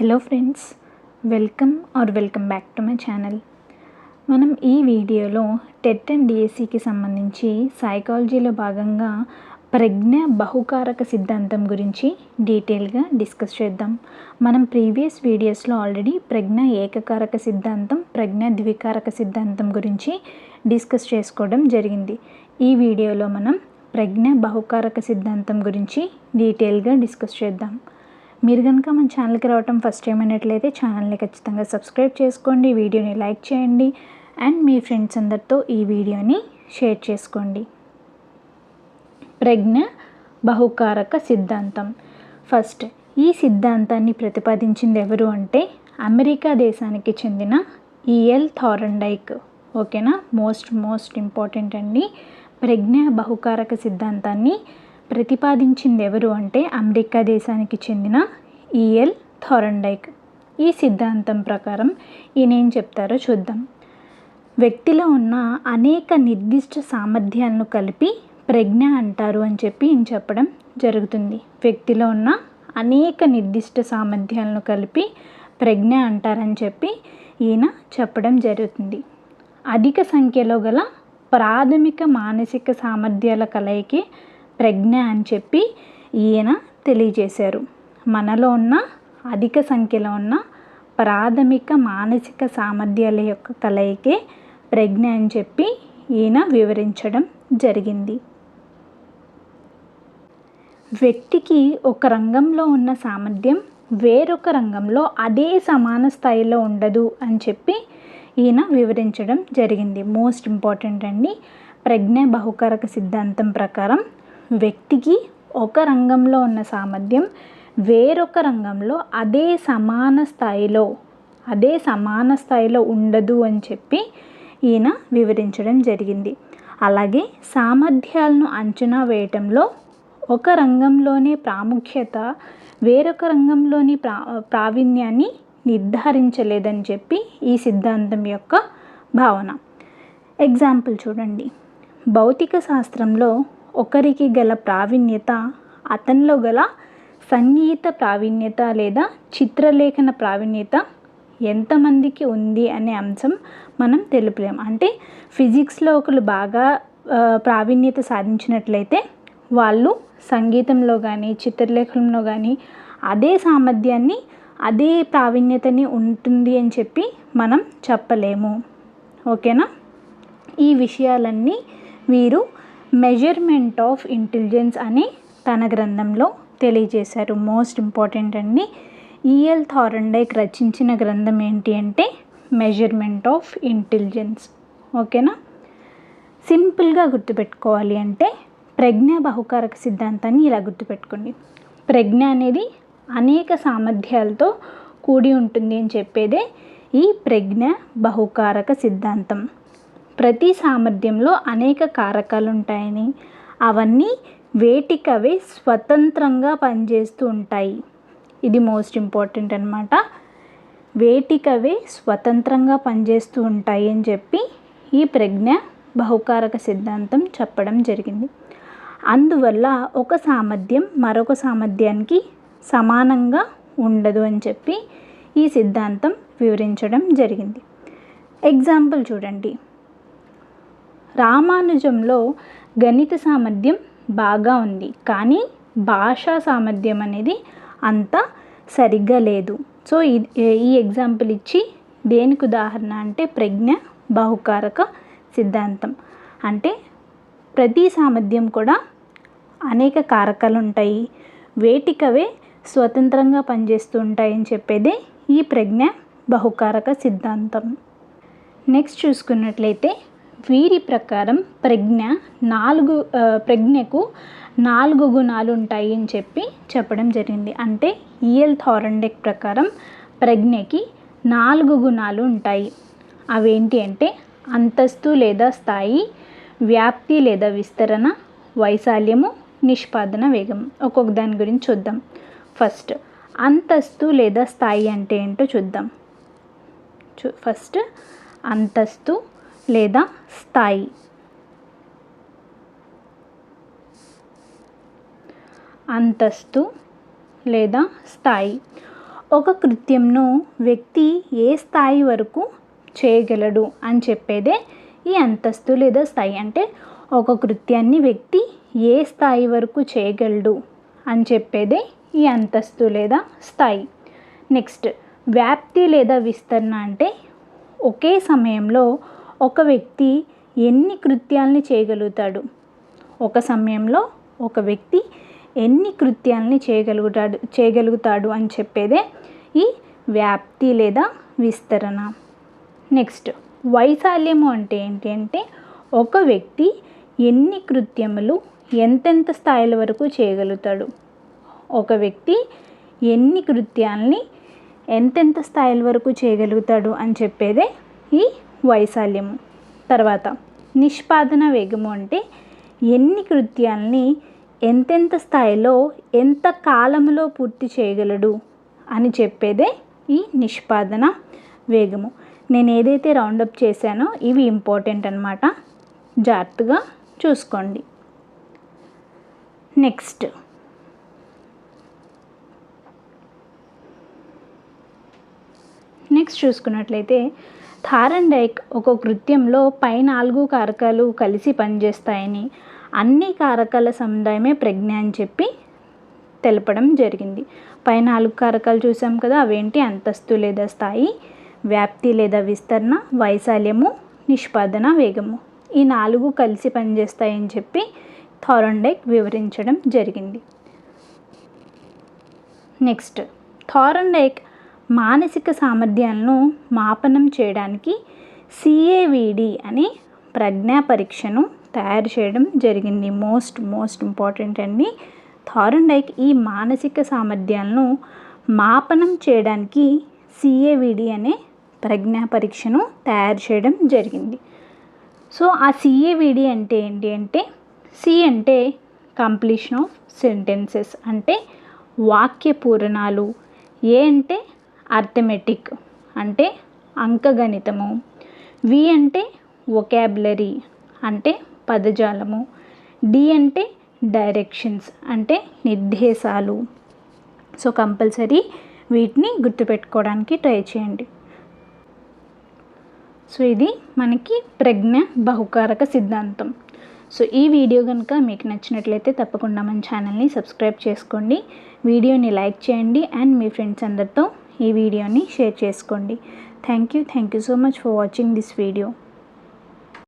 Hello friends welcome or welcome back to my channel. మనం ఈ వీడియోలో టెట్ అండ్ డిఎస్సికి సంబంధించి సైకాలజీలో భాగంగా ప్రజ్ఞ బహుకారక సిద్ధాంతం గురించి డీటెయిల్గా డిస్కస్ చేద్దాం. మనం ప్రీవియస్ వీడియోస్లో ఆల్రెడీ ప్రజ్ఞ ఏకకారక సిద్ధాంతం ప్రజ్ఞ ద్వికారక సిద్ధాంతం గురించి డిస్కస్ చేసుకోవడం జరిగింది. ఈ వీడియోలో మనం ప్రజ్ఞ బహుకారక సిద్ధాంతం గురించి డీటెయిల్గా డిస్కస్ చేద్దాం. మీరు కనుక మన ఛానల్కి రావటం ఫస్ట్ టైం అయినట్లయితే ఛానల్ని ఖచ్చితంగా సబ్స్క్రైబ్ చేసుకోండి వీడియోని లైక్ చేయండి అండ్ మీ ఫ్రెండ్స్ అందరితో ఈ వీడియోని షేర్ చేసుకోండి. ప్రజ్ఞ బహుకారక సిద్ధాంతం. ఫస్ట్ ఈ సిద్ధాంతాన్ని ప్రతిపాదించింది ఎవరు అంటే అమెరికా దేశానికి చెందిన ఈఎల్ థారండైక్ ఓకేనా? మోస్ట్ మోస్ట్ ఇంపార్టెంట్ అండి. ప్రజ్ఞ బహుకారక సిద్ధాంతాన్ని ప్రతిపాదించింది ఎవరు అంటే అమెరికా దేశానికి చెందిన ఈఎల్ థారండైక్. ఈ సిద్ధాంతం ప్రకారం ఈయన ఏం చెప్తారో చూద్దాం. వ్యక్తిలో ఉన్న అనేక నిర్దిష్ట సామర్థ్యాలను కలిపి ప్రజ్ఞ అంటారు అని చెప్పి ఈయన చెప్పడం జరుగుతుంది. వ్యక్తిలో ఉన్న అనేక నిర్దిష్ట సామర్థ్యాలను కలిపి ప్రజ్ఞ అంటారని చెప్పి ఈయన చెప్పడం జరుగుతుంది. అధిక సంఖ్యలో గల ప్రాథమిక మానసిక సామర్థ్యాల కలయికి ప్రజ్ఞ అని చెప్పి ఈయన తెలియజేశారు. మనలో ఉన్న అధిక సంఖ్యలో ఉన్న ప్రాథమిక మానసిక సామర్థ్యాల యొక్క కలయికే ప్రజ్ఞ అని చెప్పి ఈయన వివరించడం జరిగింది. వ్యక్తికి ఒక రంగంలో ఉన్న సామర్థ్యం వేరొక రంగంలో అదే సమాన స్థాయిలో ఉండదు అని చెప్పి ఈయన వివరించడం జరిగింది. మోస్ట్ ఇంపార్టెంట్ అండి. ప్రజ్ఞ బహుకారక సిద్ధాంతం ప్రకారం వ్యక్తికి ఒక రంగంలో ఉన్న సామర్థ్యం వేరొక రంగంలో అదే సమాన స్థాయిలో అదే సమాన స్థాయిలో ఉండదు అని చెప్పి ఈయన వివరించడం జరిగింది. అలాగే సామర్థ్యాలను అంచనా వేయటంలో ఒక రంగంలోనే ప్రాముఖ్యత వేరొక రంగంలోని ప్రా ప్రావీణ్యాన్ని నిర్ధారించలేదని చెప్పి ఈ సిద్ధాంతం యొక్క భావన. ఎగ్జాంపుల్ చూడండి. భౌతిక శాస్త్రంలో ఒకరికి గల ప్రావీణ్యత అతనిలో గల సంగీత ప్రావీణ్యత లేదా చిత్రలేఖన ప్రావీణ్యత ఎంతమందికి ఉంది అనే అంశం మనం తెలుపలేం అంటే ఫిజిక్స్లో ఒకరు బాగా ప్రావీణ్యత సాధించినట్లయితే వాళ్ళు సంగీతంలో కానీ చిత్రలేఖనంలో కానీ అదే సామర్థ్యాన్ని అదే ప్రావీణ్యతని ఉంటుంది అని చెప్పి మనం చెప్పలేము. ఓకేనా? ఈ విషయాలన్నీ వీరు మెజర్మెంట్ ఆఫ్ ఇంటెలిజెన్స్ అని తన గ్రంథంలో తెలియజేశారు. మోస్ట్ ఇంపార్టెంట్ అండి. ఈఎల్ థారండైక్ రచించిన గ్రంథం ఏంటి అంటే మెజర్మెంట్ ఆఫ్ ఇంటెలిజెన్స్ ఓకేనా? సింపుల్గా గుర్తుపెట్టుకోవాలి అంటే ప్రజ్ఞ బహుకారక సిద్ధాంతాన్ని ఇలా గుర్తుపెట్టుకోండి. ప్రజ్ఞ అనేది అనేక సామర్థ్యాలతో కూడి ఉంటుంది అని చెప్పేదే ఈ ప్రజ్ఞ బహుకారక సిద్ధాంతం. ప్రతి సామర్థ్యంలో అనేక కారకాలు ఉంటాయని అవన్నీ వేటికవే స్వతంత్రంగా పనిచేస్తూ ఉంటాయి. ఇది మోస్ట్ ఇంపార్టెంట్ అనమాట వేటికవే స్వతంత్రంగా పనిచేస్తూ ఉంటాయి అని చెప్పి ఈ ప్రజ్ఞ బహుకారక సిద్ధాంతం చెప్పడం జరిగింది. అందువల్ల ఒక సామర్థ్యం మరొక సామర్థ్యానికి సమానంగా ఉండదు అని చెప్పి ఈ సిద్ధాంతం వివరించడం జరిగింది. ఎగ్జాంపుల్ చూడండి. రామానుజంలో గణిత సామర్థ్యం బాగా ఉంది. కానీ భాషా సామర్థ్యం అనేది అంత సరిగ్గా లేదు. సో ఈ ఎగ్జాంపుల్ ఇచ్చి దేనికి ఉదాహరణ అంటే ప్రజ్ఞ బహుకారక సిద్ధాంతం. అంటే ప్రతి సామర్థ్యం కూడా అనేక కారకాలు ఉంటాయి. వేటికవే స్వతంత్రంగా పనిచేస్తూ ఉంటాయని చెప్పేదే ఈ ప్రజ్ఞ బహుకారక సిద్ధాంతం. నెక్స్ట్ చూసుకున్నట్లయితే వీరి ప్రకారం ప్రజ్ఞ నాలుగు ప్రజ్ఞకు నాలుగు గుణాలు ఉంటాయి అని చెప్పి చెప్పడం జరిగింది. అంటే ఈఎల్ థారండెక్ ప్రకారం ప్రజ్ఞకి నాలుగు గుణాలు ఉంటాయి. అవేంటి అంటే అంతస్తు లేదా స్థాయి వ్యాప్తి లేదా విస్తరణ వైశాల్యము నిష్పాదన వేగం. ఒక్కొక్క దాని గురించి చూద్దాం. ఫస్ట్ అంతస్తు లేదా స్థాయి అంటే ఏంటో చూద్దాం. చూ ఫస్ట్ అంతస్తు లేదా స్థాయి. అంతస్తు లేదా స్థాయి. ఒక కృత్యంను వ్యక్తి ఏ స్థాయి వరకు చేయగలడు అని చెప్పేదే ఈ అంతస్తు లేదా స్థాయి. అంటే ఒక కృత్యాన్ని వ్యక్తి ఏ స్థాయి వరకు చేయగలడు అని చెప్పేదే ఈ అంతస్తు లేదా స్థాయి. నెక్స్ట్ వ్యాప్తి లేదా విస్తరణ అంటే ఒకే సమయంలో ఒక వ్యక్తి ఎన్ని కృత్యాలని చేయగలుగుతాడు? ఒక సమయంలో ఒక వ్యక్తి ఎన్ని కృత్యాలని చేయగలుగుతాడు చేయగలుగుతాడు అని చెప్పేదే ఈ వ్యాప్తి లేదా విస్తరణ. నెక్స్ట్ వైశాల్యము అంటే ఏంటి అంటే ఒక వ్యక్తి ఎన్ని కృత్యములు ఎంతెంత స్థాయిల వరకు చేయగలుగుతాడు? ఒక వ్యక్తి ఎన్ని కృత్యాలని ఎంతెంత స్థాయిల వరకు చేయగలుగుతాడు అని చెప్పేదే ఈ వైశాల్యము తర్వాత నిష్పాదన వేగము అంటే ఎన్ని కృత్యాలని ఎంతెంత స్థాయిలో ఎంత కాలంలో పూర్తి చేయగలడు అని చెప్పేదే ఈ నిష్పాదన వేగము. నేను ఏదైతే రౌండప్ చేశానో ఇవి ఇంపార్టెంట్ అనమాట జాగ్రత్తగా చూసుకోండి. నెక్స్ట్ నెక్స్ట్ చూసుకున్నట్లయితే థారన్ డైక్ ఒక కృత్యంలో పై నాలుగు కారకాలు కలిసి పనిచేస్తాయని అన్ని కారకాల సముదాయమే ప్రజ్ఞ అని చెప్పి తెలపడం జరిగింది. పై నాలుగు కారకాలు చూసాం కదా అవేంటి? అంతస్తు లేదా స్థాయి వ్యాప్తి లేదా విస్తరణ వైశాల్యము నిష్పాదన వేగము. ఈ నాలుగు కలిసి పనిచేస్తాయని చెప్పి థారండైక్ వివరించడం జరిగింది. నెక్స్ట్ థారండైక్ మానసిక సామర్థ్యాలను మాపనం చేయడానికి సిఏవిడి అనే ప్రజ్ఞా పరీక్షను తయారు చేయడం జరిగింది. మోస్ట్ మోస్ట్ ఇంపార్టెంట్ అండి. థారండైక్ ఈ మానసిక సామర్థ్యాలను మాపనం చేయడానికి సిఏవిడి అనే ప్రజ్ఞా పరీక్షను తయారు చేయడం జరిగింది. సో ఆ సిఏవిడి అంటే ఏంటి అంటే సి అంటే కంప్లీషన్ ఆఫ్ సెంటెన్సెస్ అంటే వాక్య పూరణాలు ఏ అంటే అర్థమెటిక్ అంటే అంకగణితము. వి అంటే వొకాబులరీ అంటే పదజాలము. డి అంటే డైరెక్షన్స్ అంటే నిర్దేశాలు. సో కంపల్సరీ వీటిని గుర్తుపెట్టుకోవడానికి ట్రై చేయండి. సో ఇది మనకి ప్రజ్ఞ బహుకారక సిద్ధాంతం. సో ఈ వీడియో కనుక మీకు నచ్చినట్లయితే తప్పకుండా మన ఛానల్ని సబ్స్క్రైబ్ చేసుకోండి. వీడియోని లైక్ చేయండి. అండ్ మీ ఫ్రెండ్స్ అందరితో ఈ వీడియోని షేర్ చేసుకోండి. Thank you thank you so much for watching this video